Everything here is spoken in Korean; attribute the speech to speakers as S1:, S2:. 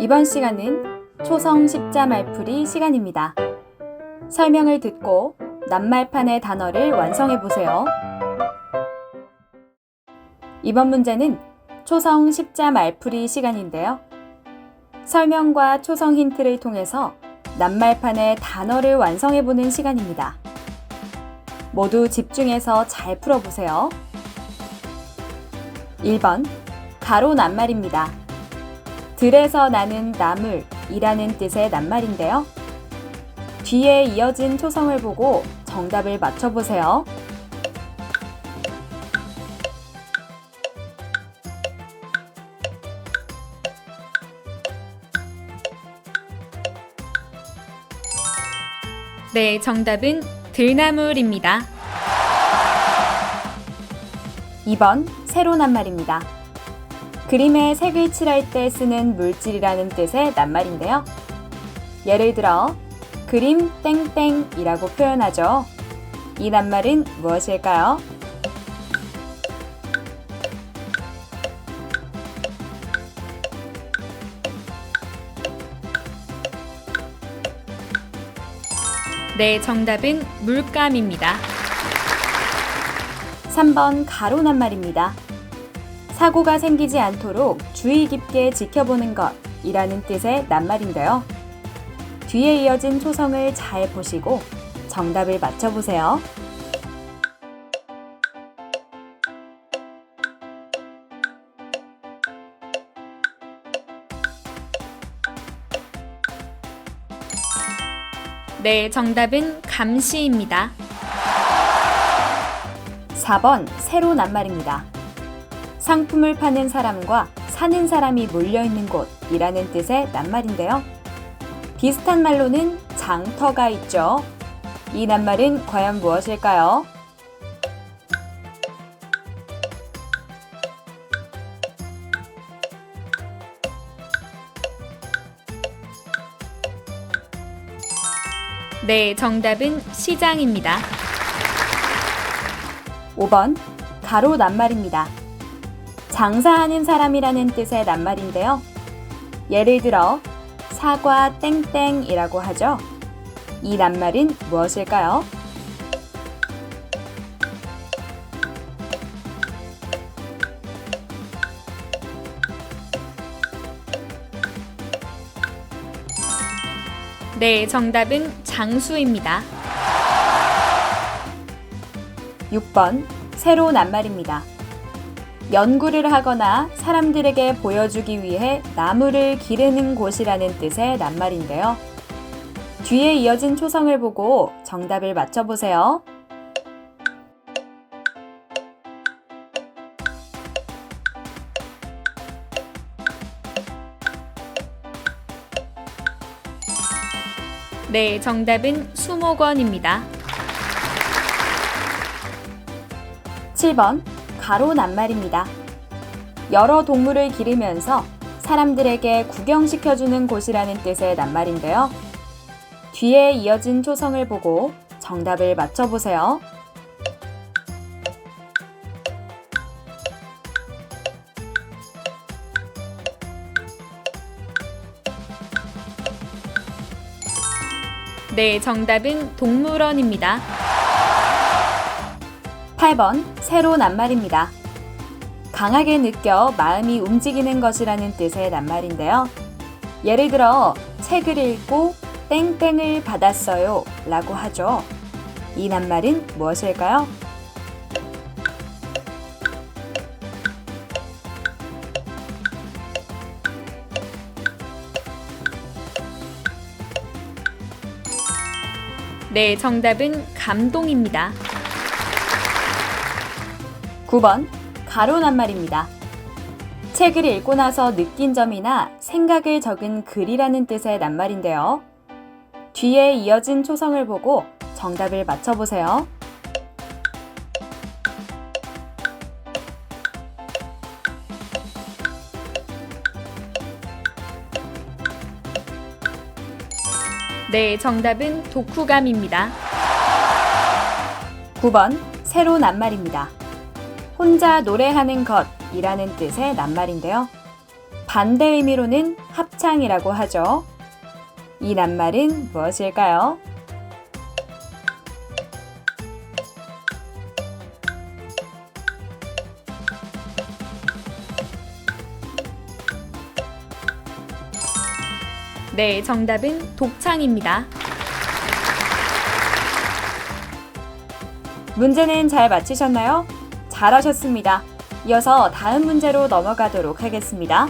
S1: 이번 시간은 초성 십자 말풀이 시간입니다. 설명을 듣고 낱말판의 단어를 완성해 보세요. 이번 문제는 초성 십자 말풀이 시간인데요. 설명과 초성 힌트를 통해서 낱말판의 단어를 완성해 보는 시간입니다. 모두 집중해서 잘 풀어보세요. 1번 가로 낱말입니다. 들에서 나는 나물이라는 뜻의 낱말인데요. 뒤에 이어진 초성을 보고 정답을 맞춰보세요. 네, 정답은 들나물입니다. 2번 세로 낱말입니다. 그림에 색을 칠할 때 쓰는 물질이라는 뜻의 낱말인데요. 예를 들어 그림 땡땡이라고 표현하죠. 이 낱말은 무엇일까요? 네, 정답은 물감입니다. 3번 가로 낱말입니다. 사고가 생기지 않도록 주의 깊게 지켜보는 것이라는 뜻의 낱말인데요. 뒤에 이어진 초성을 잘 보시고 정답을 맞춰보세요. 네, 정답은 감시입니다. 4번 세로 낱말입니다. 상품을 파는 사람과 사는 사람이 몰려있는 곳이라는 뜻의 낱말인데요. 비슷한 말로는 장터가 있죠. 이 낱말은 과연 무엇일까요? 네, 정답은 시장입니다. 5번 가로 낱말입니다. 장사하는 사람이라는 뜻의 낱말인데요. 예를 들어 사과 땡땡이라고 하죠. 이 낱말은 무엇일까요? 네, 정답은 장수입니다. 6번 세로 낱말입니다. 연구를 하거나 사람들에게 보여주기 위해 나무를 기르는 곳이라는 뜻의 낱말인데요. 뒤에 이어진 초성을 보고 정답을 맞춰보세요. 네, 정답은 수목원입니다. 7번 가로 낱말입니다. 여러 동물을 기르면서 사람들에게 구경시켜주는 곳이라는 뜻의 낱말인데요. 뒤에 이어진 초성을 보고 정답을 맞춰보세요. 네, 정답은 동물원입니다. 8번 세로 낱말입니다. 강하게 느껴 마음이 움직이는 것이라는 뜻의 낱말인데요. 예를 들어 책을 읽고 땡땡을 받았어요 라고 하죠. 이 낱말은 무엇일까요? 네, 정답은 감동입니다. 9번 가로 낱말입니다. 책을 읽고 나서 느낀 점이나 생각을 적은 글이라는 뜻의 낱말인데요. 뒤에 이어진 초성을 보고 정답을 맞춰보세요. 네, 정답은 독후감입니다. 9번 새로 낱말입니다. 혼자 노래하는 것이라는 뜻의 낱말인데요. 반대 의미로는 합창이라고 하죠. 이 낱말은 무엇일까요? 네, 정답은 독창입니다. 문제는 잘 맞히셨나요? 잘하셨습니다. 이어서 다음 문제로 넘어가도록 하겠습니다.